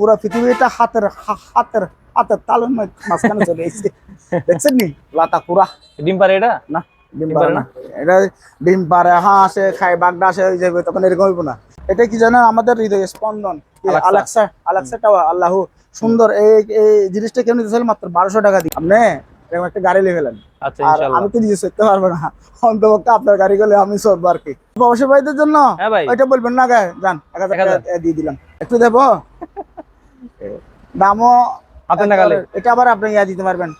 পুরো পৃথিবীটা হাতের হাতের হাতের তালের মাঝখানে চলে এসেছে। দেখছেন নি? লাতা কুড়া। ডিম পারে এটা? না ডিম পারে না। এটা ডিম পারে হাঁ আসে খায় বাগদা আসে ওই যাবে তখন এরকম হইব না। এটা কি জানেন? আমাদের হৃদয় স্পন্দন। আলেক্সা। আলেক্সা টাওয়া আল্লাহ। সুন্দর এই এই জিনিসটা কেমন চাইলে মাত্র বারোশো টাকা দিই আপনি এরকম একটা গাড়ি লিয়ে ফেলেন। আচ্ছা আর আমি তো নিজে চড়তে পারব না। অন্তপক্ষে আপনার গাড়ি গেলে আমি চড়বো আর কি। প্রবাসী ভাইদের জন্য। হ্যাঁ ওইটা বলবেন না গায়ে। যান এক হাজার দিয়ে দিলাম। একটু দেবো? দামও হাতে নাগালে। এটা আবার আপনি ইয়া দিতে পারবেন।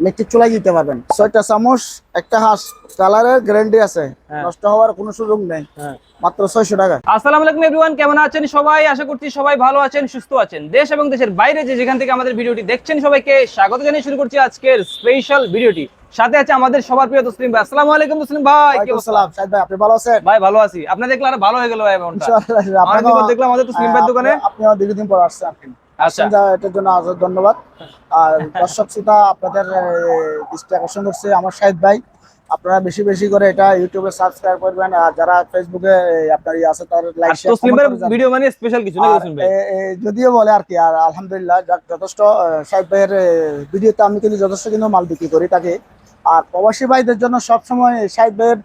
ইলেকট্রিক চুলাই দিতে পারবেন। ছয়টা চামচ একটা হাঁস। কালারের গ্যারান্টি আছে। হ্যাঁ। নষ্ট হওয়ার কোনো সুযোগ নেই। হ্যাঁ। মাত্র ছয়শো টাকা। আসসালামু আলাইকুম এভরিওয়ান কেমন আছেন সবাই? আশা করছি সবাই ভালো আছেন সুস্থ আছেন। দেশ এবং দেশের বাইরে যে যেখান থেকে আমাদের ভিডিওটি দেখছেন সবাইকে স্বাগত জানিয়ে শুরু করছি আজকের স্পেশাল ভিডিওটি। সাথে আছে আমাদের সবার প্রিয় তসলিম ভাই। আসসালামু আলাইকুম তসলিম ভাই কি? আসসালাম সাইদ ভাই আপনি ভালো আছেন? ভাই ভালো আছি। আপনি দেখলে আরও ভালো হয়ে গেল ভাই এমনটা। ইনশাআল্লাহ, দেখলাম আমাদের তসলিম ভাই দোকানে। আপনি- আমার দীর্ঘদিন পর আসছেন আপনি। আচ্ছা। এটার জন্য আজ- ধন্যবাদ। আর দর্শক শ্রোতা আপনাদের দৃষ্টি আকর্ষণ করছে আমার সাইদ ভাই। আপনারা বেশি বেশি করে এটা ইউটিউবে সাবস্ক্রাইব করবেন আর যারা ফেসবুকে আপনার আছে তার লাইক আর তসলিম ভিডিও মানে স্পেশাল কিছু না ভাই? যদিও বলে আর কি আর আলহামদুলিল্লাহ যথেষ্ট শাহিদ ভাইয়ের ভিডিওতে আমি কিন্তু যথেষ্ট কিন্তু মাল বিক্রি করি তাকে। আর প্রবাসী ভাইদের জন্য সবসময় শাহিদ ভাইয়ের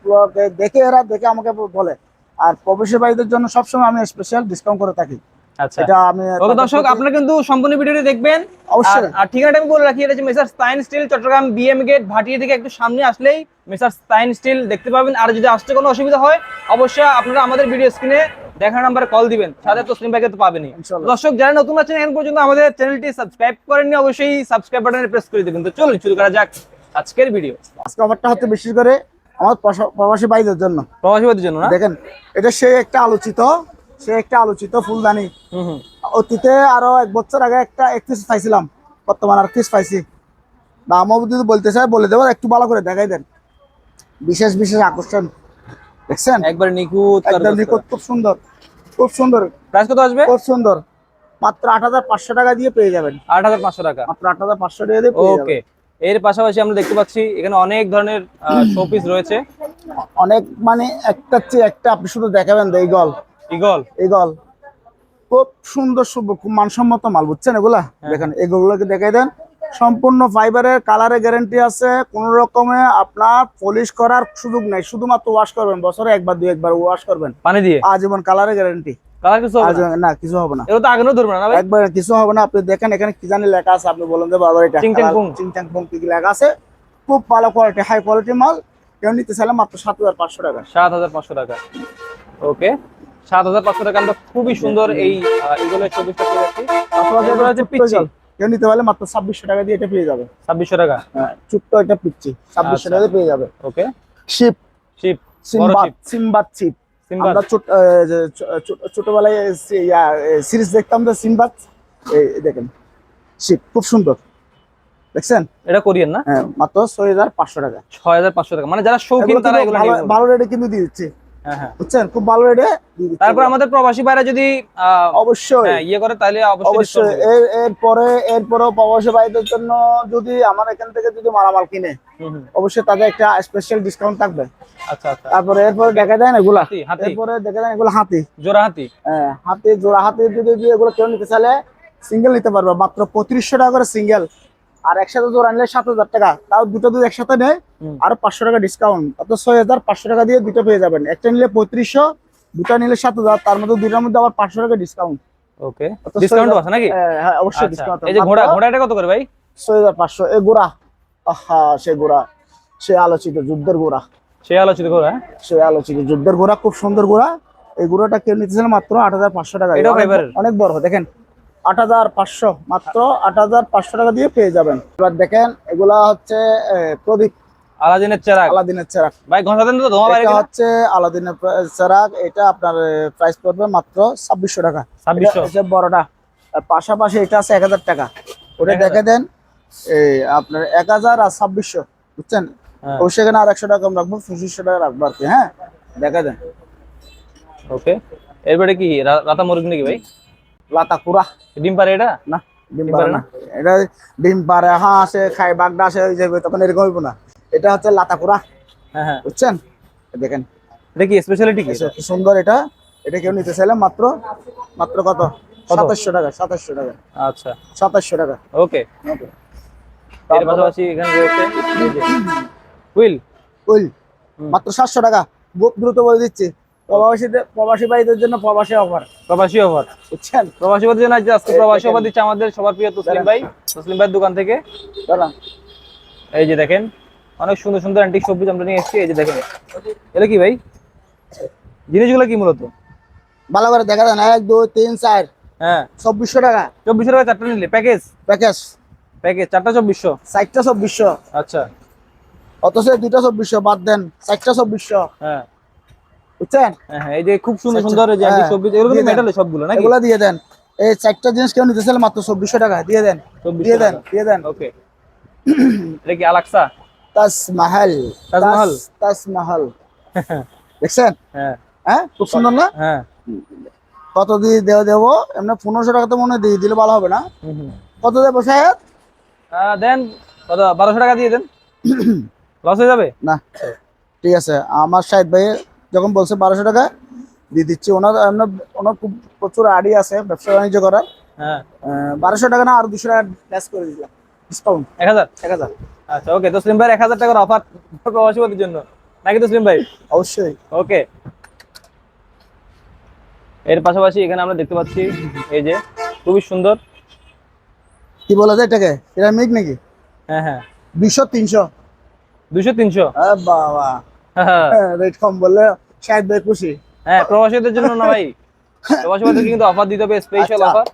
দেখে এরা দেখে আমাকে বলে। আর প্রবাসী ভাইদের জন্য সবসময় আমি স্পেশাল ডিসকাউন্ট করে থাকি। আচ্ছা। এটা আমি ওকে দর্শক আপনারা কিন্তু সম্পূর্ণ ভিডিওটি দেখবেন। অবশ্যই। আর- ঠিকানাটা আমি বলে রাখি এটা হচ্ছে মেসার স্টাইন steel Chattogram BM gate Bhatia থেকে একটু সামনে আসলেই মেসার স্টাইন স্টিল দেখতে পাবেন। আর যদি আসতে কোনো অসুবিধা হয় অবশ্যই আপনারা আমাদের ভিডিও স্ক্রিনে দেখা নাম্বারে কল দিবেন। সাথে তসলিম ভাইকে তো পাবেনই। দর্শক যারা নতুন আছেন এখন পর্যন্ত আমাদের চ্যানেলটি সাবস্ক্রাইব করেননি অবশ্যই সাবস্ক্রাইব বাটনে প্রেস করে দেবেন। তো চলুন শুরু করা যাক আজকের ভিডিও। আজকে অফারটা হচ্ছে বিশেষ করে আমার প্রবাসী ভাইদের জন্য। প্রবাসীবাদের জন্য না? দেখেন এটা সে একটা আলোচিত সে একটা আলোচিত ফুলদানি। অতীতে আরও এক বছর আগে একটা এক পিস পাইছিলাম বর্তমান আর পিস পাইছি। দামও যদি বলতে চাই বলে দেবো একটু ভালো করে দেখাই দেন। বিশেষ বিশেষ আকর্ষণ। দেখছেন? একবার নিখুঁত একদম নিখুঁত, খুব সুন্দর। খুব সুন্দর। প্রাইস কত আসবে? খুব সুন্দর। মাত্র আট হাজার পাঁচশো টাকা দিয়ে পেয়ে যাবেন। আট হাজার পাঁচশো টাকা। মাত্র আট হাজার পাঁচশো টাকা দিয়ে পেয়ে ওকে। এর পাশাপাশি আমরা দেখতে পাচ্ছি এখানে অনেক ধরনের শোপিস রয়েছে। অনেক মানে একটা চেয়ে একটা আপনি শুধু দেখাবেন এই গল ইগল এগল খুব সুন্দর খুব মানসম্মত মাল বুঝছেন এগুলা? দেখেন এগুলোকে দেখাই দেন। সম্পূর্ণ ফাইবারের কালারে গ্যারান্টি আছে। কোন রকমে আপনার পলিশ করার সুযোগ নাই। শুধুমাত্র ওয়াশ করবেন। বছরে একবার দুই একবার ওয়াশ করবেন। পানি দিয়ে? আজীবন কালারে গ্যারান্টি কিছু হবে না? না কিছু হবে না। এগুলো তো ধরবে না না একবার কিছু হবে না। আপনি দেখেন এখানে কি জানি লেখা আছে। আপনি বলেন যে বাবা এটা চিংচাং পুং। কি লেখা আছে? খুব ভালো কোয়ালিটি হাই কোয়ালিটি মাল। কেউ নিতে চাইলে মাত্র সাত হাজার পাঁচশো টাকা। সাত হাজার পাঁচশো টাকা। ওকে। সাত হাজার পাঁচশো টাকা। আমরা খুবই সুন্দর এই চব্বিশটা পেয়ে যাচ্ছি পিচ্চি কেউ নিতে পারলে মাত্র ছাব্বিশশো টাকা দিয়ে এটা পেয়ে যাবে। ছাব্বিশশো টাকা? হ্যাঁ, ছোট্ট একটা পিচ্ছি ছাব্বিশশো আচ্ছা। টাকা পেয়ে যাবে। ওকে। শিপ। শিপ বড় সিম্বাদ শিপ। আমরা ছোটবেলায় সিরিজ দেখতাম সিম্বাদ এই দেখেন শিপ খুব সুন্দর। দেখছেন? এটা কোরিয়ান না? হ্যাঁ মাত্র ছয় হাজার পাঁচশো টাকা। ছয় হাজার পাঁচশো টাকা। মানে যারা শৌখিন তারা ভালো- রেটে কিন্তু দিয়ে দিচ্ছে। বুঝছেন? খুব ভালো রেটে তারপর আমাদের প্রবাসী ভাইরা যদি অবশ্যই। হ্যাঁ, ইয়ে করে তাহলে অবশ্যই এরপরে এরপরেও প্রবাসী ভাইদের জন্য যদি আমার এখান থেকে যদি মালামাল কিনে। অবশ্যই তাদের একটা স্পেশাল ডিসকাউন্ট থাকবে। আচ্ছা আচ্ছা। তারপরে এরপরে দেখা যায় না এগুলা? এরপরে দেখা যায় এগুলো হাতি? জোড়া হাতি? হ্যাঁ, হাতি জোড়া হাতি যদি যদি এগুলো কেউ নিতে চাইলে সিঙ্গেল নিতে পারবে। মাত্র পঁয়ত্রিশশো টাকা করে সিঙ্গেল আর একসাথে জোড়া নিলে সাত হাজার টাকা। তাও দুটো দুধ একসাথে নেয়। আরও পাঁচশো টাকা ডিসকাউন্ট অত ছয় হাজার পাঁচশো টাকা দিয়ে দুটো পেয়ে যাবেন। একটা নিলে পঁয়ত্রিশশো দুটা নিলে সাত হাজার তার মধ্যে দুটার মধ্যে আবার পাঁচশো টাকা ডিসকাউন্ট ওকে ডিসকাউন্ট আছে নাকি? হ্যাঁ অবশ্যই আচ্ছা, ডিসকাউন্ট এই যে ঘোড়া ঘোড়াটা কত করে ভাই? ছয় হাজার পাঁচশো। এ গোড়া আহা সে গোড়া সে আলোচিত যুদ্ধের গোড়া সে আলোচিত করে হ্যাঁ? সে আলোচিত যুদ্ধের ঘোড়া খুব সুন্দর ঘোড়া। এই ঘোড়াটা কেউ নিতেছিল মাত্র আট হাজার পাঁচশো টাকা। অনেক বড় দেখেন। আট হাজার পাঁচশো মাত্র আট হাজার পাঁচশো টাকা দিয়ে পেয়ে যাবেন। এবার দেখেন এগুলা হচ্ছে প্রদীপ। আলাদিনের আলাদিনের চেরাক ভাই ঘণ্টা দেন তো ধোঁয়া বাইরে হচ্ছে আলাদিনের চেরাক এটা আপনার প্রাইস পড়বে মাত্র ছাব্বিশশো টাকা। ছাব্বিশশো। বড়টা। পাশাপাশি এটা আছে এক হাজার টাকা। ওটা দেখে দেন এই আপনার এক হাজার আর ছাব্বিশশো বুঝছেন? হ্যাঁ। এখানে আর একশো টাকা কম রাখব পঁচিশশো টাকা রাখব আর কি হ্যাঁ? দেখে দেন। ওকে। এরপরে কি রাতা মুরগি নাকি ভাই? লাতা কুড়া ডিম পারে এটা? না ডিম পারে না। এটা ডিম পারে হাঁ আসে খায় বাগদা আসে ওই যাবে তখন এরকম হইব না। এটা হচ্ছে লাতা কুড়া হ্যাঁ হ্যাঁ। বুঝছেন? দেখেন। এটা কি স্পেশালিটি কি কি সুন্দর এটা। এটা কেউ নিতে চাইলে মাত্র মাত্র কত? সাতাশশো টাকা সাতাশশো টাকা। আচ্ছা। সাতাশশো টাকা। ওকে। ওকে। এর পাশাপাশি এখানে রয়েছে হুইল ওই মাত্র সাতশো টাকা। দ্রুত বলে দিচ্ছি। প্রবাসীদের প্রবাসী ভাইদের জন্য প্রবাসী অফার প্রবাসী অফার বুঝছেন? প্রবাসী ভাইদের জন্য আজকে আজকে প্রবাসী দেখেন। অফার দিচ্ছে আমাদের সবার প্রিয় তসলিম ভাই। তসলিম ভাইয়ের দোকান থেকে। এই যে দেখেন অনেক সুন্দর সুন্দর অ্যান্টিক সবজি আমরা নিয়ে এসেছি। এই যে দেখেন এটা কি ভাই? জিনিসগুলো কি মূলত? ভালো করে দেখা দেন এক দুই তিন চার। হ্যাঁ। চব্বিশশো টাকা। চব্বিশশো টাকা চারটা নিলে। প্যাকেজ প্যাকেজ প্যাকেজ চারটা চব্বিশশো? চারটা চব্বিশশো। আচ্ছা। অথচ দুইটা চব্বিশশো বাদ দেন। চারটা চব্বিশশো। হ্যাঁ। বুঝছেন? হ্যাঁ হ্যাঁ, এই যে খুব সুন্দর আচ্ছা, সুন্দর যে সবজি এগুলো কিন্তু দিয়ে দেন। মেটালে সবগুলো নাকি? এগুলা দিয়ে দেন। এই চারটা জিনিস কেউ নিতেছিল মাত্র চব্বিশশো টাকা। দিয়ে দেন। 2400 দিয়ে দেন দিয়ে দেন। ওকে এটা কি আলাক্সা? তাজমহল। তাজমহল। তাজমহল। দেখছেন? হ্যাঁ। হ্যাঁ? খুব সুন্দর না? হ্যাঁ। কত দিয়ে দেওয়া দেবো? এমনি পনেরোশো টাকা তো মনে হয় দিয়ে দিলে ভালো হবে না। কত দেবো সাহেব? দেন। কত? বারোশো টাকা দিয়ে দেন। লস হয়ে যাবে? না ঠিক আছে। আমার সাহেব ভাই যখন বলছে বারোশো টাকা দিয়ে দিচ্ছি। ওনার ওনার খুব প্রচুর আড়ি আছে ব্যবসা বাণিজ্য করার। হ্যাঁ। বারোশো টাকা না আর দুশো টাকা লেস করে দিলাম। ডিসকাউন্ট এক হাজার? এক হাজার। আচ্ছা ওকে তসলিম ভাই এক হাজার টাকার অফার জন্য। নাকি তসলিম ভাই? অবশ্যই। ওকে এর পাশাপাশি এখানে আমরা দেখতে পাচ্ছি এই যে খুবই সুন্দর। কি বলা যায় এটাকে? এটা মিক নাকি? হ্যাঁ হ্যাঁ। দুইশো তিনশো। দুশো তিনশো? বাবা। রেট কম বললে সাহেব ভাই খুশি। হ্যাঁ প্রবাসীদের জন্য না ভাই। প্রবাসী ভাইদেরকে কিন্তু অফার দিতে হবে স্পেশাল আচ্ছা। অফার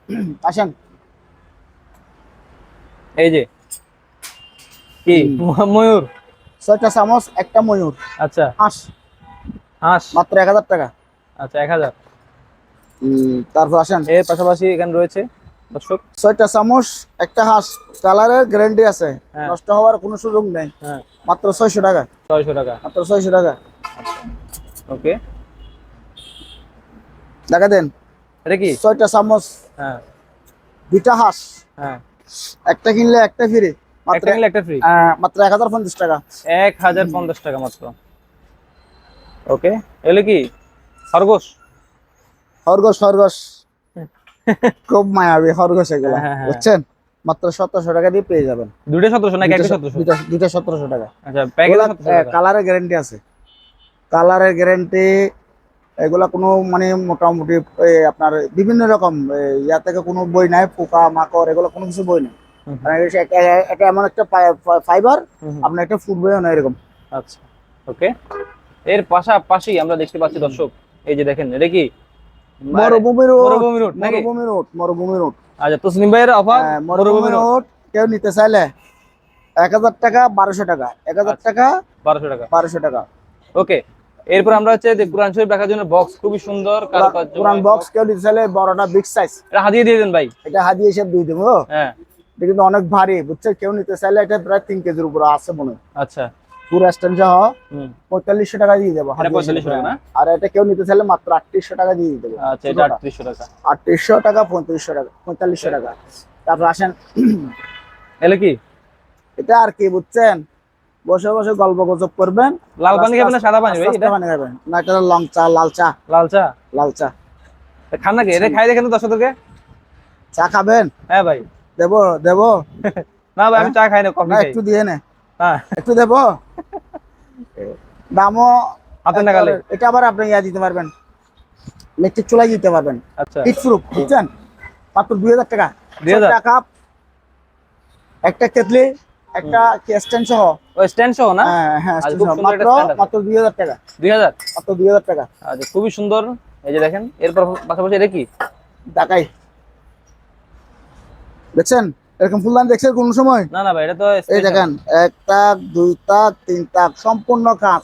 আসেন। এই যে কি? ময়ূর। ছয়টা চামচ একটা ময়ূর। আচ্ছা। হাঁস। হাঁস। মাত্র এক হাজার টাকা। আচ্ছা এক হাজার। তারপর আসেন। এর পাশাপাশি এখানে রয়েছে দর্শক। ছয়টা চামচ একটা হাঁস। কালারের গ্যারান্টি আছে। হ্যাঁ। নষ্ট হওয়ার কোনো সুযোগ নেই। হ্যাঁ। মাত্র ছয়শো টাকা। ছয়শো টাকা। মাত্র ছয়শো টাকা। ওকে। দেখা দেন। এটা কি? ছয়টা চামচ। হ্যাঁ। দুইটা হাঁস। হ্যাঁ। একটা কিনলে একটা ফ্রি মাত্র একটা নিলে একটা ফ্রি মাত্র এক হাজার পঞ্চাশ টাকা। এক হাজার পঞ্চাশ টাকা মাত্র। ওকে। এগুলো কি? খরগোশ? খরগোশ খরগোশ। খুব মায়াবী খরগোশ এগুলো হ্যাঁ, হ্যাঁ। বুঝছেন? মাত্র সতেরোশো টাকা দিয়ে পেয়ে যাবেন। দুটো সতেরোশো নাকি একটা সতেরোশো? টাকা। আচ্ছা প্যাকেজ কালারের গ্যারেন্টি আছে। কালারের গ্যারেন্টি এগুলা কোনো মানে মোটামুটি আপনার বিভিন্ন রকম ইয়া থেকে কোনো বই নাই পোকা মাকড় এগুলো কোনো কিছু বই নেই। মানে এটা- এমন একটা ফাইবার। আপনার একটা ফুড বইও না এরকম। আচ্ছা ওকে এর পাশাপাশি আমরা দেখতে পাচ্ছি দর্শক এই যে দেখেন এটা কি? মরুভূমি রোড মরুভূমি রোড মরুভূমি রোড মরুভূমি রোড আচ্ছা তসলিম ভাইয়ের অফার? হ্যাঁ, মরুভূমি রোড কেউ নিতে চাইলে এক হাজার টাকা বারোশো টাকা। এক হাজার আচ্ছা। টাকা বারোশো টাকা। বারোশো টাকা। ওকে এরপর আমরা হচ্ছে যে কোরআন শরীফ রাখার জন্য বক্স খুবই সুন্দর কারুকার্য পুরান বক্স কেউ নিতে চাইলে বড়টা বিগ সাইজ এটা হাতিয়ে দিয়ে দেন ভাই। এটা হাদিয়ে হিসেবে দিয়ে দেবো। হ্যাঁ। এটা কিন্তু অনেক ভারী বুঝছে কেউ নিতে চাইলে এটা প্রায় তিন কেজির উপরে আছে মনে আচ্ছা। পুরো স্ট্যান্ড সহ পঁয়তাল্লিশশো টাকা দিয়ে দেবো হাদিয়া 4500 হিসেবে। টাকা আর এটা কেউ নিতে চাইলে মাত্র আটত্রিশশো টাকা দিয়ে দেবো। আচ্ছা এটা আটত্রিশশো টাকা। আটত্রিশশো টাকা পঁয়ত্রিশশো টাকা পঁয়তাল্লিশশো টাকা। তারপর আসেন এলে কি? এটা আর কি বুঝছেন? বসে বসে গল্প গুজব করবেন। লাল পানি খাবেন না সাদা পানি? ভাই এটা? পানি খাবেন। না এটা লং চা লাল চা। লাল চা? লাল চা। খান নাকি? এটা খাই দেখেন দর্শকদেরকে। চা খাবেন? হ্যাঁ ভাই। দেবো দেবো। না ভাই আমি চা খাই না কফি খাই। একটু দিয়ে নে। হ্যাঁ। একটু দেবো? দামও হাতে নাগালে। এটা আবার আপনি ইয়া দিতে পারবেন। ইলেকট্রিক চুলাই দিতে পারবেন। আচ্ছা। হিট প্রুফ বুঝছেন? মাত্র দুই হাজার টাকা। 2000 ছয়টা কাপ একটা কেটলি একটা স্ট্যান্ড সহ। স্ট্যান্ড সহ না? হ্যাঁ হ্যাঁ মাত্র মাত্র দুই হাজার টাকা। দুই হাজার? মাত্র দুই হাজার টাকা। আচ্ছা খুবই সুন্দর। এই যে দেখেন এরপর পাশাপাশি এটা কি? টাকাই দেখছেন? এরকম ফুলদান দেখছেন কোন সময়? না না ভাই এটা তো এই দেখেন এক তাক দুই তাক তিন তাক সম্পূর্ণ কাজ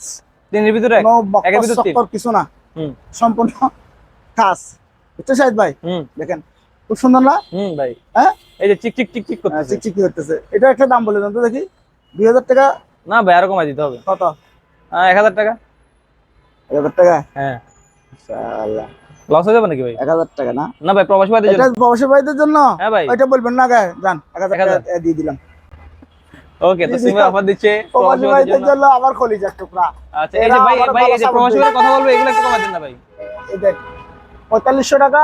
তিনের ভিতরে এক? একের ভিতর তিন? কিছু না। হুম। সম্পূর্ণ কাজ বুঝছ সাহেদ ভাই? হুম। দেখেন খুব সুন্দর না? হুম ভাই। হ্যাঁ? এই যে চিক চিক চিক চিক হ্যাঁ, করতেছে। চিকচিকি করতেছে। এটা একটা দাম বলে দেন তো দেখি। দুই হাজার টাকা? না ভাই আরও কমাই দিতে হবে। কত? হ্যাঁ এক হাজার টাকা। এক হাজার টাকা? হ্যাঁ। ইনশাআল্লাহ। লস হয়ে যাবে নাকি ভাই? এক হাজার টাকা না? না ভাই প্রবাসী ভাইদের এটা জন্য। প্রবাসী ভাইদের জন্য? হ্যাঁ ভাই। ওইটা বলবেন না গায়ে এক হাজার। টাকা দিয়ে দিলাম। ওকে তো সিমে অফার দিচ্ছে প্রবাসী ভাইদের ভাইদের জন্য আমার কলিজার টুকরা। আচ্ছা এই যে ভাই ভাই এই যে প্রবাসী সাপোর্ট কথা বলব এগুলো একটু কমাই দেন না ভাই? এই দেখ পঁয়তাল্লিশশো টাকা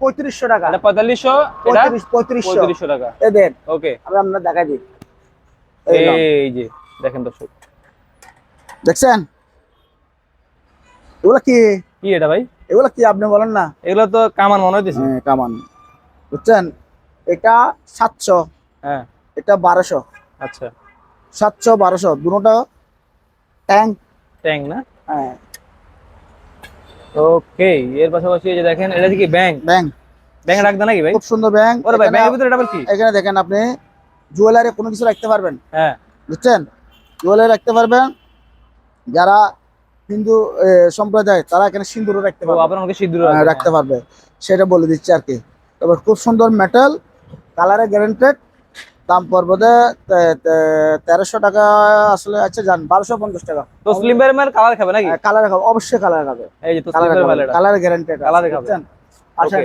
পঁয়ত্রিশশো টাকা। এটা পঁয়তাল্লিশশো এটা? পঁয়ত্রিশ পঁয়ত্রিশশো। পঁয়ত্রিশশো টাকা। এ দেন ওকে আমি আপনার দেখাই দিই। এই যে দেখেন দর্শক। দেখছেন? এগুলো কি? কি এটা ভাই? এগুলো কি আপনি বলেন না? এগুলো তো কামান মনে হইতেছে। হ্যাঁ, কামান। বুঝছেন? এটা সাতশো হ্যাঁ। এটা বারোশো। আচ্ছা। সাতশো বারোশো দুটোটা ট্যাঙ্ক। ট্যাং না? হ্যাঁ। ওকে এর পাশাপাশি এই যে দেখেন এটা কি ব্যাংক? ব্যাংক। ব্যাংক রাখবে নাকি ভাই? খুব সুন্দর ব্যাংক। ওরে ভাই ব্যাংকের ভিতরে আবার কি? এখানে দেখেন আপনি জুয়েলারি কোনো কিছু রাখতে পারবেন। হ্যাঁ। বুঝছেন? জুয়েলারি রাখতে পারবেন। যারা হিন্দু সম্প্রদায় তারা এখানে সিন্দুরও রাখতে পারবে। আপনার আমাকে সিদ্ধ হ্যাঁ, রাখতে পারবে। সেটা বলে দিচ্ছি আর কি। তবে খুব সুন্দর মেটাল কালারে গ্যারেন্টেড দাম পড়বে তেরোশো টাকা আসলে আছে জান বারোশো পঞ্চাশ টাকা। তো স্লিম ভাইয়ের মাল কালার খাবে নাকি? কালার খাবে অবশ্যই কালার খাবে। এই যে তো কালার কালার গ্যারেন্টেড Colour খাবে। আচ্ছা।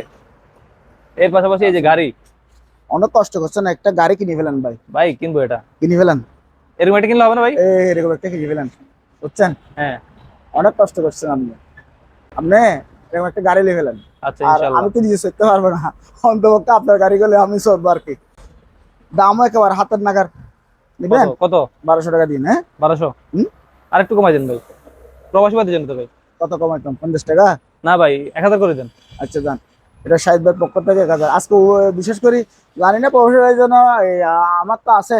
এর পাশাপাশি এই যে গাড়ি। অনেক কষ্ট করছেন একটা গাড়ি কিনে ফেলেন ভাই। ভাই কিনবো এটা। কিনে ফেলেন? এরকম এটা কিনলে হবে না ভাই? এই এরকম একটা কিনে ফেলেন বুঝছেন? হ্যাঁ। অনেক কষ্ট করছেন আপনি। আপনি এরকম একটা গাড়ি নিয়ে ফেলেন। আচ্ছা আমি তো নিজে চড়তে পারব না। অন্তপক্ষে আপনার গাড়ি গেলে আমি চড়বো আর কি। দামও একেবারে হাতের নাগার। নিবেন? কত? বারোশো টাকা দিন হ্যাঁ? বারোশো? আর একটু কমাই দেন ভাই। প্রবাসী জন্য তো ভাই। কত কমাইতাম পঞ্চাশ টাকা? না ভাই এক হাজার করে দেন। আচ্ছা যান। এটা শাহিদ ভাইয়ের পক্ষ থেকে এক হাজার। আজকে বিশেষ করে জানি না প্রফেসরের জন্য আমার তো আছে।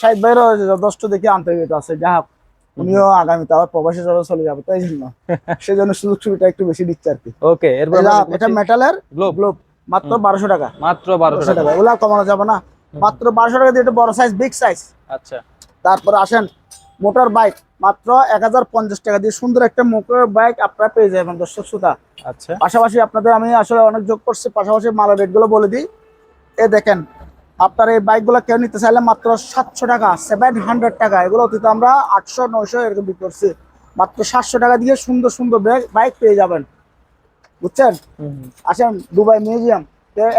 শাহিদ ভাইয়েরও যথেষ্ট দেখি আন্তরিকতা আছে। যা হোক উনিও আগামীতে আবার প্রবাসী যাবে চলে যাবে তাই জন্য। সেই জন্য সুযোগ সুবিধা একটু বেশি দিচ্ছে আর কি। ওকে এরপর এটা এটা মেটালের গ্লোব গ্লোব মাত্র বারোশো টাকা। মাত্র বারোশো টাকা। ওগুলা কমানো যাবে না। মাত্র বারোশো টাকা দিয়ে একটা বড় সাইজ বিগ সাইজ আচ্ছা। তারপর আসেন মোটর বাইক মাত্র এক হাজার পঞ্চাশ টাকা দিয়ে সুন্দর একটা মোটর বাইক আপনারা পেয়ে যাবেন দর্শক শ্রোতা। আচ্ছা। পাশাপাশি আপনাদের আমি আসলে অনেক যোগ করছি পাশাপাশি মালের রেটগুলো বলে দিই। এ দেখেন আপনার এই বাইকগুলো কেউ নিতে চাইলে মাত্র সাতশো টাকা সেভেন হান্ড্রেড টাকা। এগুলো অতীত আমরা আটশো নয়শো এরকম বিক্রি করছি। মাত্র সাতশো টাকা দিয়ে সুন্দর সুন্দর বাইক পেয়ে যাবেন। বুঝছেন। আসেন দুবাই মিউজিয়াম।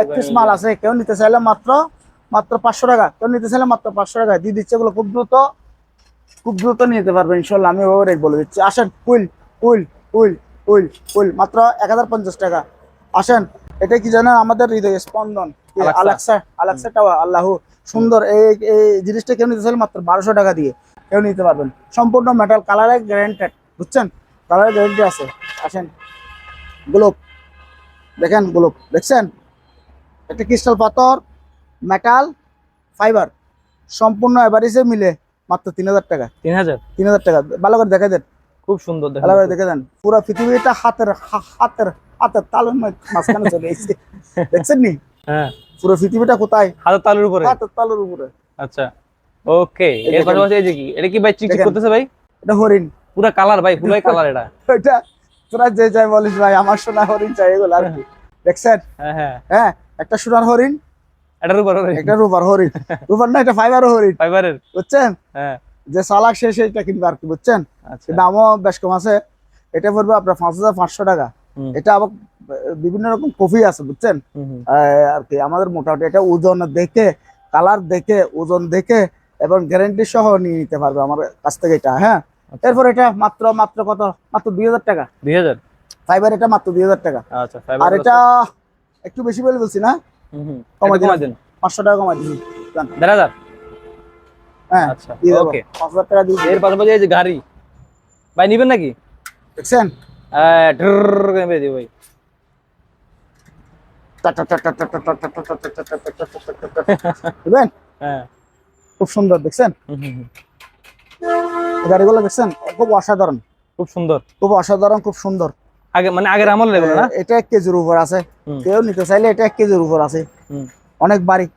একত্রিশ মাল আছে কেউ নিতে চাইলে মাত্র মাত্র পাঁচশো টাকা। কেউ নিতে চাইলে মাত্র পাঁচশো টাকা। দিয়ে দিচ্ছে এগুলো খুব দ্রুত খুব দ্রুত নিতে পারবেন ইনশাল্লাহ। আমি ওভার রেট বলে দিচ্ছি। আসেন কুইল কুইল উইল উইল কুইল মাত্র এক হাজার পঞ্চাশ টাকা। আসেন এটা কি জানেন? আমাদের হৃদয় স্পন্দন. আলাক্সা। আলাক্সা টাওয়ার আল্লাহ। সুন্দর। এই এই জিনিসটা কেউ নিতে মাত্র বারোশো টাকা দিয়ে কেউ নিতে পারবেন। সম্পূর্ণ মেটাল কালারে গ্যারেন্টেড বুঝছেন? কালারে গ্যারেন্টি আছে। আসেন। গ্লোব দেখেন গ্লোব দেখছেন? একটা ক্রিস্টাল পাথর মেটাল ফাইবার সম্পূর্ণ এভারেজে মিলে মাত্র তিন হাজার টাকা। তিন হাজার? তিন হাজার টাকা। ভালো করে দেখে দেন। খুব সুন্দর ভালো করে দেখে দেন। পুরো পৃথিবীটা হাতের হাতের হাতের তালুর মা- মাঝখানে চলে এসেছে। দেখছেন নি? হ্যাঁ। পুরো পৃথিবীটা কোথায়? হাজার তালুর উপরে? হাতের তালুর উপরে। আচ্ছা ওকে। এর। পাশাপাশি এই যে কি? এটা কি ভাই চিকচিক করতেছে ভাই? এটা হরিণ। পুরা কালার ভাই পুরাই কালার এটা। এটা তোরা যে যাই বলিস ভাই আমার সোনা হরিণ চাই এগুলো আর কি। দেখছেন? হ্যাঁ হ্যাঁ। হ্যাঁ একটা সোনার হরিণ এটার উপর একটা রূপার হরিণ। রূপার না এটা ফাইবার হরিণ। ফাইবারের। বুঝছেন? হ্যাঁ। যে চালাক সে সেইটা কিনবে আর কি বুঝছেন? আচ্ছা। দামও বেশ কম আছে। এটা পড়বে আপনার পাঁচ হাজার পাঁচশো টাকা। এটা আবার বিভিন্ন রকম কফি আছে বুঝছেন? আর কি আমাদের মোটামুটি এটা ওজন দেখে কালার দেখে ওজন দেখে এবং গ্যারেন্টি সহ নিয়ে নিতে পারবে আমার কাছ থেকে এটা হ্যাঁ? আচ্ছা। এরপর এটা মাত্র মাত্র কত? মাত্র দুই হাজার টাকা। দুই হাজার? ফাইবার এটা মাত্র দুই হাজার টাকা। আচ্ছা আর এটা একটু বেশি বলে বলছি না? কমাই দিন। পাঁচশো টাকা কমাই দিচ্ছি দেড় হাজার? হ্যাঁ আচ্ছা ওকে। পাঁচ হাজার টাকা দিয়ে এর পাশাপাশি এই যে গাড়ি ভাই নিবেন নাকি? দেখছেন? মেরে দিও ভাই। বুঝলেন হ্যাঁ। খুব সুন্দর দেখছেন। গাড়িগুলো দেখছেন? খুব অসাধারণ। খুব সুন্দর। খুব অসাধারণ খুব সুন্দর। আগে মানে আগের আমল লেগে না? এটা এক কেজির উপর আছে। কেউ নিতে চাইলে এটা এক কেজির উপর আছে। অনেক বাড়ি।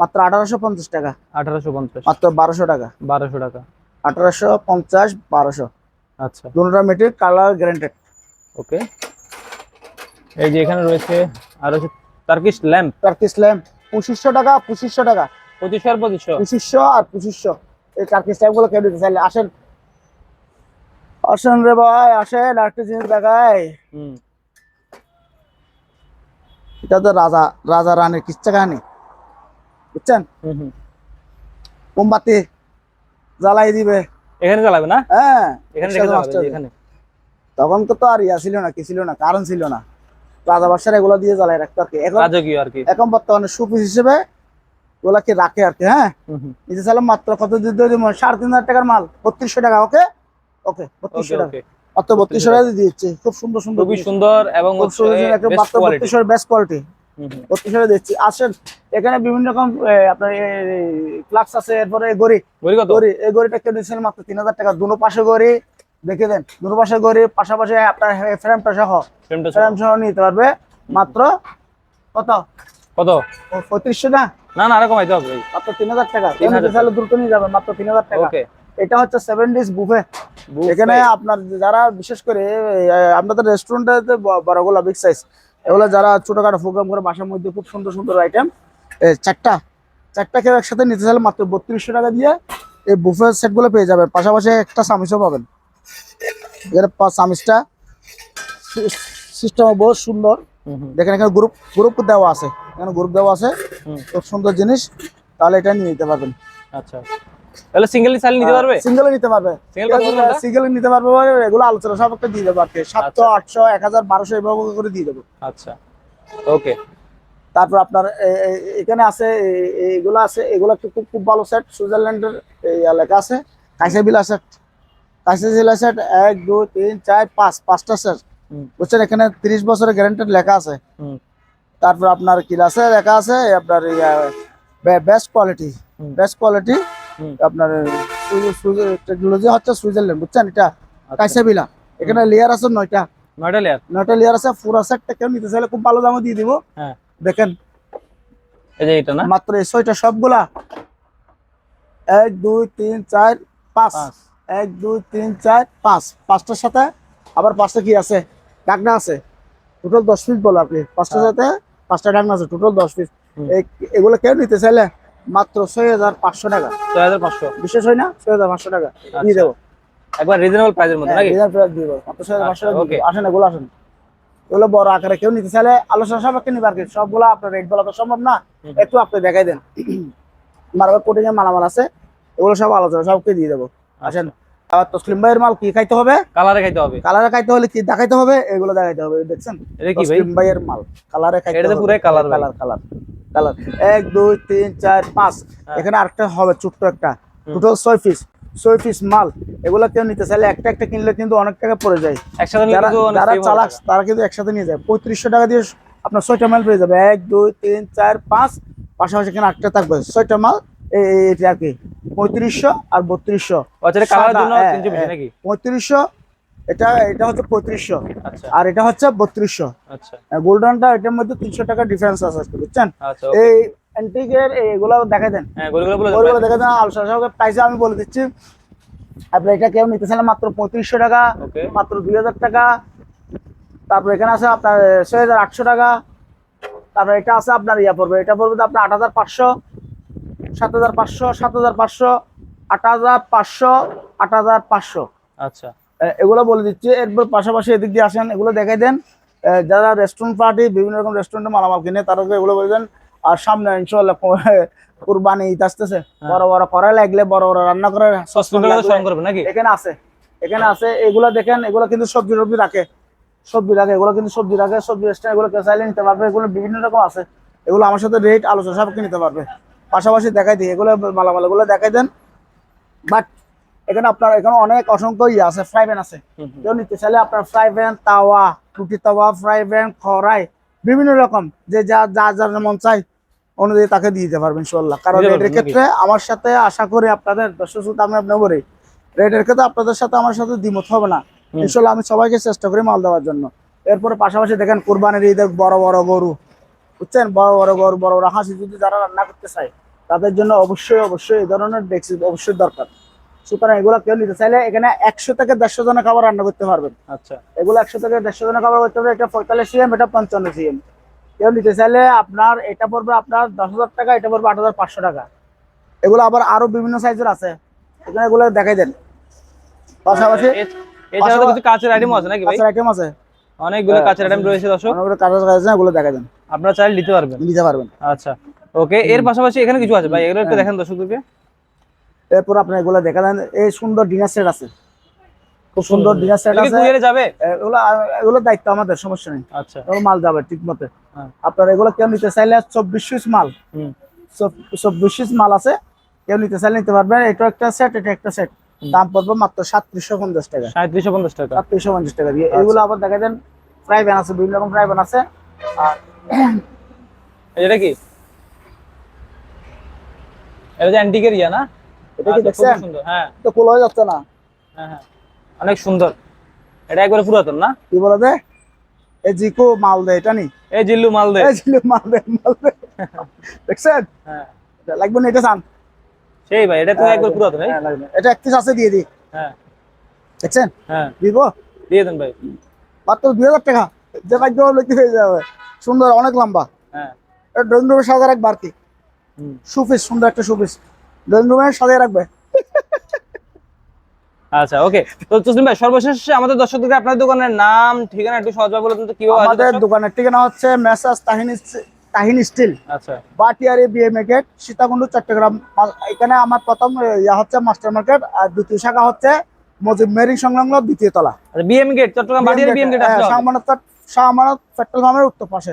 মাত্র আঠারোশো পঞ্চাশ টাকা। আঠারোশো পঞ্চাশ। মাত্র বারোশো টাকা। বারোশো টাকা। আঠারোশো পঞ্চাশ বারোশো। আচ্ছা। দুটা মেটেরিয়াল কালার গ্যারেন্টেড। ওকে। এই যে এখানে রয়েছে আর হচ্ছে টার্কিশ ল্যাম্প টার্কিশ ল্যাম্প পঁচিশশো টাকা পঁচিশশো টাকা। পঁচিশশো আর পঁচিশশো? পঁচিশশো আর পঁচিশশো। এই টার্কিশ ল্যাম্পগুলো কেউ নিতে চাইলে আসেন। আসেন রে ভাই আসেন আরেকটা জিনিস দেখাই। হুম। এটা তো রাজা রাজা রানীর কিচ্ছা কাহিনী। বুঝছেন? হুম হুম। মোমবাতি জ্বালাই দিবে। এখানে চালাবে না? হ্যাঁ এখানে রেখে চালাবে। এখানে। তখন তো তো আর ইয়া ছিল না কি ছিল না কারণ ছিল না। রাজা বাসার এগুলো দিয়ে জ্বালায় রাখতো আর কি। এখন রাজকীয় আর কি। এখন বর্তমানে সুপিস হিসেবে ওগুলাকে রাখে আর কি হ্যাঁ। নিচে চাইলাম মাত্র কত দিতে দিব? সাড়ে তিন হাজার টাকার মাল বত্রিশশো টাকা ওকে? ওকে বত্রিশশো টাকা। মাত্র বত্রিশশো টাকা দিয়ে দিচ্ছে। খুব সুন্দর সুন্দর খুবই সুন্দর এবং খুব সুন্দর জিনিস, একদম মাত্র বত্রিশশো বেস্ট কোয়ালিটি বত্রিশশো দিচ্ছি। আসেন এখানে বিভিন্ন রকম আপনার ফ্লাক্স আছে এরপরে গড়ি। গড়ি এই গড়িটা দিচ্ছেন মাত্র তিন হাজার টাকা। দুনো পাশে গড়ি দেখে দেন দুনো পাশে গড়ি পাশাপাশি আপনার ফ্রেমটা সহ। ফ্রেমটা ফ্রেম সহ নিতে পারবে মাত্র কত? কত? পঁয়ত্রিশশো না? না না আরও কমাইতে হবে। মাত্র তিন হাজার টাকা। 3000 তিন হাজার দ্রুত নিয়ে যাবেন মাত্র তিন হাজার টাকা। এটা হচ্ছে সেভেন ডেজ বুফে এখানে আপনার যারা বিশেষ করে আপনাদের রেস্টুরেন্টে বড়গুলো বিগ সাইজ এগুলো যারা ছোটখাটো প্রোগ্রাম করে বাসার মধ্যে খুব সুন্দর সুন্দর আইটেম চারটা চারটা কেউ একসাথে নিতে চাইলে মাত্র বত্রিশশো টাকা দিয়ে এই বুফে সেটগুলো পেয়ে যাবেন। পাশাপাশি একটা সামিসও পাবেন। এখানে সামিসটা সিস্টেম বহুত সুন্দর। দেখেন এখানে গ্রুপ গ্রুপ দেওয়া আছে। এখানে গ্রুপ দেওয়া আছে। খুব সুন্দর জিনিস। তাহলে এটা নিয়ে নিতে পারবেন। আচ্ছা। তাহলে সিঙ্গেল চাল নিতে পারবে? সিঙ্গেলে নিতে পারবে। নিতে পারবে মানে এগুলো আলোচনা দিয়ে দেবো আর কি। সাতশো আচ্ছা। আটশো এক হাজার বারোশো এভাবে করে দিয়ে দেবো। আচ্ছা। ওকে তারপর আপনার এখানে আছে এগুলো আছে এগুলো একটু খুব খুব ভালো সেট সুইজারল্যান্ডের লেখা আছে। কাইসে বিলা সেট কাইসে বিলা সেট এক দুই তিন চার পাঁচ পাঁচটা সেট। বুঝছেন? এখানে তিরিশ বছরের গ্যারান্টেড লেখা আছে। তারপর আপনার কি আছে? লেখা আছে আপনার বেস্ট কোয়ালিটি। বেস্ট কোয়ালিটি আপনার টেকনোলজি হচ্ছে সুইজারল্যান্ড বুঝছেন? এটা আচ্ছা। বিলা এখানে লেয়ার আছে নয়টা। নয়টা লেয়ার নয়টা লেয়ার আছে পুরো সেটটা কেউ নিতে চাইলে খুব ভালো দামে দিয়ে দিব। হ্যাঁ। দেখেন। এই যে এটা না? মাত্র এই ছয়টা সবগুলা। এক দুই তিন চার পাঁচ। এক দুই তিন চার পাঁচ। পাঁচটার সাথে আবার পাঁচটা কি আছে? ডাকনা আছে। টোটাল দশ পিস বলো আপনি। পাঁচটার হ্যাঁ। সাথে পাঁচটা ডাকনা আছে। টোটাল দশ পিস। এগুলো কেউ নিতে চাইলে মাত্র ছয় হাজার পাঁচশো টাকা। ছয় হাজার পাঁচশো। বিশেষ হয় না? ছয় হাজার পাঁচশো টাকা। দিয়ে দেবো। একবার রিজনেবল প্রাইসের মধ্যে হ্যাঁ, নাকি? design price দিয়ে দেবো। মাত্র ছয় হাজার পাঁচশো টাকা। আসেন এগুলো আসেন। এগুলো বড় আকারে কেউ নিতে চাইলে আলোচনা সাপেক্ষে নিবে আর কি। সবগুলো আপনার রেট বলা তো সম্ভব না। একটু আপনি দেখাই দেন। কোটিং এর মালামাল আছে এগুলো সব আলোচনা সবকে দিয়ে দেবো। আসেন। আর তসলিম ভাইয়ের মাল কি খাইতে হবে? কালারে খাইতে হবে। কালারে খাইতে হলে কি দেখাইতে হবে? এগুলো দেখাইতে হবে দেখছেন? এটা কি ভাই? ভাইয়ের মাল। কালারে খাইতে হবে। কালার কালার কালার এক দুই তিন চার পাঁচ। হ্যাঁ। এখানে আরেকটা হবে ছোট্ট একটা। টোটাল ছয় পিস ছয় পিস মাল এগুলো কেউ নিতে চাইলে একটা একটা কিনলে কিন্তু অনেক টাকা পড়ে যায়। একসাথে যারা চালাক তারা কিন্তু একসাথে নিয়ে যায়। পঁয়ত্রিশশো টাকা দিয়ে আপনার ছয়টা মাল পেয়ে যাবে। এক দুই তিন চার পাঁচ পাশাপাশি এখানে আটটা থাকবে। ছয়টা মাল এইটা আর কি পঁয়ত্রিশশো আর বত্রিশশো। আচ্ছা এটা হ্যাঁ, হ্যাঁ। পঁয়ত্রিশশো এটা এটা হচ্ছে পঁয়ত্রিশশো। আচ্ছা। আর এটা হচ্ছে বত্রিশশো। আচ্ছা। গোল্ডেনটা এটার মধ্যে তিনশো টাকা ডিফারেন্স আছে বুঝছেন? এই অ্যান্টিকের এগুলো দেখা দেন। গরিগুলো বলে দেন। দেখা আলসা সহকে প্রাইসে আমি বলে দিচ্ছি। আপনি এটা কেউ নিতে চাইলে মাত্র পঁয়ত্রিশশো টাকা মাত্র দুই হাজার টাকা। তারপর এখানে আছে আপনার ছয় হাজার আটশো টাকা। তারপর এটা আছে আপনার ইয়া পড়বে। এটা পড়বে আপনার আট হাজার পাঁচশো সাত হাজার পাঁচশো সাত হাজার পাঁচশো আট হাজার পাঁচশো আট হাজার পাঁচশো। আচ্ছা। এগুলো বলে দিচ্ছি। এরপর পাশাপাশি এদিক দিয়ে আসেন। এগুলো দেখাই দেন। যারা রেস্টুরেন্ট পার্টি বিভিন্ন রকম রেস্টুরেন্টে মালামাল কিনে তাদেরকে এগুলো বলে দেন। আর সামনে ইনশাল্লাহ কুরবানি ঈদ আসতেছে। বড় বড় কড়াই লাগলে বড় বড় রান্না করে নাকি? এখানে আছে। এখানে আছে। এগুলো দেখেন এগুলো কিন্তু সবজি টবজি রাখে। সবজি রাখে এগুলো কিন্তু সবজি রাখে সবজি স্ট্যান্ড এগুলো চাইলে নিতে পারবে। এগুলো বিভিন্ন রকম আছে। এগুলো আমার সাথে রেট আলোচনা সাপেক্ষে নিতে পারবে। পাশাপাশি দেখাই দিই এগুলো মালামাল এগুলো দেখাই দেন। বাট এখানে আপনার এখানে অনেক অসংখ্য ইয়ে আছে ফ্রাই প্যান আছে। কেউ নিতে চাইলে আপনার ফ্রাই প্যান তাওয়া রুটি তাওয়া ফ্রাই প্যান খড়াই বিভিন্ন রকম। যে যা যা যার মন চাই অনুযায়ী তাকে দিয়ে দিতে পারবেন ইনশাল্লাহ কারণ রেটের ক্ষেত্রে আমার সাথে আশা করি আপনাদের দর্শক শ্রোতা আমি আপনার বলি রেটের ক্ষেত্রে আপনাদের সাথে আমার সাথে দ্বিমত হবে না। ইনশাল্লাহ আমি সবাইকে চেষ্টা করি মাল দেওয়ার জন্য। এরপরে পাশাপাশি দেখেন কোরবানির ঈদের বড় বড় গরু। বুঝছেন? বড় বড় গরু বড় বড় হাসি যদি যারা রান্না করতে চায় তাদের জন্য অবশ্যই অবশ্যই এই ধরনের ডেক্সি অবশ্যই দরকার। সুতরাং এগুলো কেউ নিতে চাইলে এখানে একশো থেকে দেড়শো জনের খাবার রান্না করতে পারবেন। আচ্ছা। এগুলো একশো থেকে দেড়শো জনের খাবার করতে পারবে এটা পঁয়তাল্লিশ সিএম এটা পঞ্চান্ন সিএম। কেউ নিতে চাইলে আপনার এটা পড়বে আপনার দশ হাজার টাকা এটা পড়বে আট হাজার পাঁচশো টাকা। এগুলো আবার আরও বিভিন্ন সাইজের আছে। এখানে এগুলো দেখাই দেন। পাশাপাশি এছাড়া কিছু কাঁচের আইটেম আছে নাকি ভাই? কাঁচের আইটেম আছে। অনেকগুলো কাঁচের আইটেম রয়েছে দর্শক। অনেকগুলো কাঁচের আছে এগুলো দেখাই দেন। আপনারা চাইলে নিতে পারবেন। নিতে পারবেন। আচ্ছা। ওকে এর পাশাপাশি এখানে কিছু আছে ভাই? এগুলো একটু হ্যাঁ। দেখেন দর্শকদেরকে। এরপর আপনি এগুলো দেখা দেন। এই সুন্দর ডিনার সেট আছে। খুব সুন্দর ডিনার সেট আছে। কুরিয়ারে যাবে? এগুলো এগুলো দায়িত্ব আমাদের সমস্যা নেই। আচ্ছা। এগুলো মাল যাবে ঠিক মতো। হ্যাঁ। আপনার এগুলো কেউ নিতে চাইলে চব্বিশ পিস মাল। হুম। চব- চব্বিশ পিস মাল আছে কেউ নিতে চাইলে নিতে পারবেন। এটা একটা সেট এটা একটা সেট দাম পড়বে মাত্র সাতত্রিশশো পঞ্চাশ টাকা। সাঁত্রিশশো পঞ্চাশ টাকা। সাতত্রিশশো পঞ্চাশ টাকা দিয়ে। আচ্ছা। এগুলো আবার দেখা দেন ফ্রাই প্যান আছে বিভিন্ন রকম ফ্রাই প্যান আছে। আর এটা কি? এটা যে অ্যান্টিকের ইয়া না? এটা কি আচ্ছা, দেখছেন? সুন্দর হ্যাঁ। তো কোলো হয়ে যাচ্ছে না। হ্যাঁ হ্যাঁ। অনেক সুন্দর। এটা একবারে পুরাতন না? কি বলে দে? এই জিকো মাল দে এটা নি? এই জিল্লু মালদে এই জিকো মাল দে মাল দে। দেখছেন? হ্যাঁ। লাগবে না এটা চান। সেই ভাই এটা তো একবার পুরাতন এই? হ্যাঁ, এটা একত্রিশ আছে দিয়ে দিই হ্যাঁ। দেখছেন? হ্যাঁ। দিব? দিয়ে দেন ভাই। মাত্র দুই হাজার টাকা। যে লিখতে হয়ে যাবে। সুন্দর অনেক লম্বা। হ্যাঁ। এটা ড্রয়িং রুমের সাজা রাখবে আর কি। সুপিস সুন্দর একটা সুপিস ড্রয়িং রুমের সাজিয়ে রাখবে আচ্ছা ওকে তো তসলিম ভাই সর্বশেষ আমাদের দর্শকদেরকে আপনাদের দোকানের নাম ঠিকানা একটু সহজভাবে বলে দিন তো কীভাবে আমাদের দোকানের ঠিকানা হচ্ছে মেসাজ তাহিন তাহিন স্টিল আচ্ছা। Bhatiari BA market Sitakunda Chattogram. এখানে আমার প্রথম ইয়া হচ্ছে মাস্টার মার্কেট আর দ্বিতীয় শাখা হচ্ছে মজিব মেরিং সংলগ্ন দ্বিতীয় তলা। আচ্ছা বিএম গেট চট্টগ্রাম বাড়ির BM gate. Shahamanat Shahamanat petrol পাম্পের উত্তর পাশে।